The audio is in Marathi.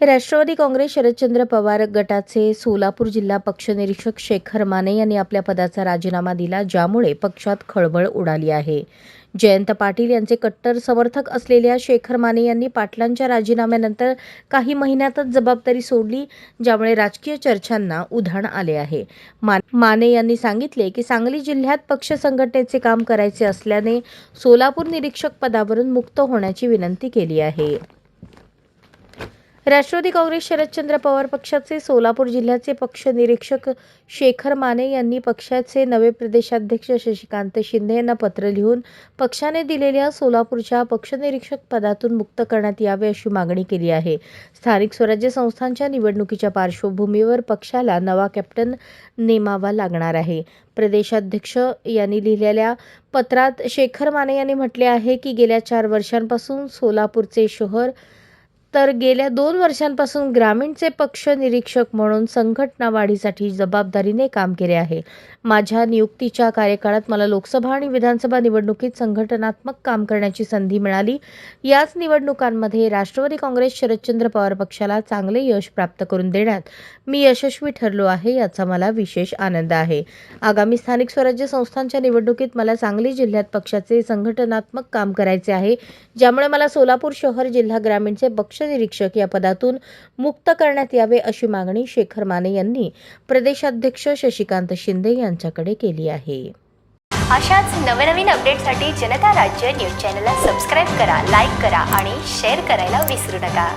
राष्ट्रवादी काँग्रेस शरदचंद्र पवार गटाचे सोलापूर जिल्हा पक्ष निरीक्षक शेखर माने यांनी आपल्या पदाचा राजीनामा दिला ज्यामुळे पक्षात खळबळ उडाली आहे. जयंत पाटील यांचे कट्टर समर्थक असलेल्या शेखर माने यांनी पाटलांच्या राजीनाम्यानंतर काही महिन्यातच जबाबदारी सोडली ज्यामुळे राजकीय चर्चांना उधाण आले आहे. माने यांनी सांगितले की सांगली जिल्ह्यात पक्ष संघटनेचे काम करायचे असल्याने सोलापूर निरीक्षक पदावरून मुक्त होण्याची विनंती केली आहे. राष्ट्रवादी काँग्रेस शरदचंद्र पवार पक्षाचे सोलापूर जिल्ह्याचे पक्ष निरीक्षक शेखर माने यांनी पक्षाचे नवे प्रदेशाध्यक्ष शशिकांत शिंदे यांना पत्र लिहून पक्षाने दिलेल्या सोलापूरच्या पक्षनिरीक्षक पदातून मुक्त करण्यात यावे अशी मागणी केली आहे. स्थानिक स्वराज्य संस्थांच्या निवडणुकीच्या पार्श्वभूमीवर पक्षाला नवा कॅप्टन नेमावा लागणार आहे. प्रदेशाध्यक्ष यांनी लिहिलेल्या पत्रात शेखर माने यांनी म्हटले आहे की गेल्या चार वर्षांपासून सोलापूरचे शहर तर गेल्या दोन वर्षांपासून ग्रामीणचे पक्ष निरीक्षक म्हणून संघटना वाढीसाठी जबाबदारीने काम केले आहे. माझ्या नियुक्तीच्या कार्यकाळात मला लोकसभा आणि विधानसभा निवडणुकीत संघटनात्मक काम करण्याची संधी मिळाली. याच निवडणुकांमध्ये राष्ट्रवादी काँग्रेस शरदचंद्र पवार पक्षाला चांगले यश प्राप्त करून देण्यात मी यशस्वी ठरलो आहे याचा मला विशेष आनंद आहे. आगामी स्थानिक स्वराज्य संस्थांच्या निवडणुकीत मला सांगली जिल्ह्यात पक्षाचे संघटनात्मक काम करायचे आहे ज्यामुळे मला सोलापूर शहर जिल्हा ग्रामीणचे पक्ष निरीक्षक या पदातून मुक्त करण्यात यावे अशी मागणी शेखर माने यांनी प्रदेशाध्यक्ष शशिकांत शिंदे यांच्याकडे केली आहे. अशाच नवनवीन अपडेटसाठी जनता राज्य न्यूज चॅनलला सबस्क्राईब करा लाईक करा आणि शेअर करायला विसरू नका.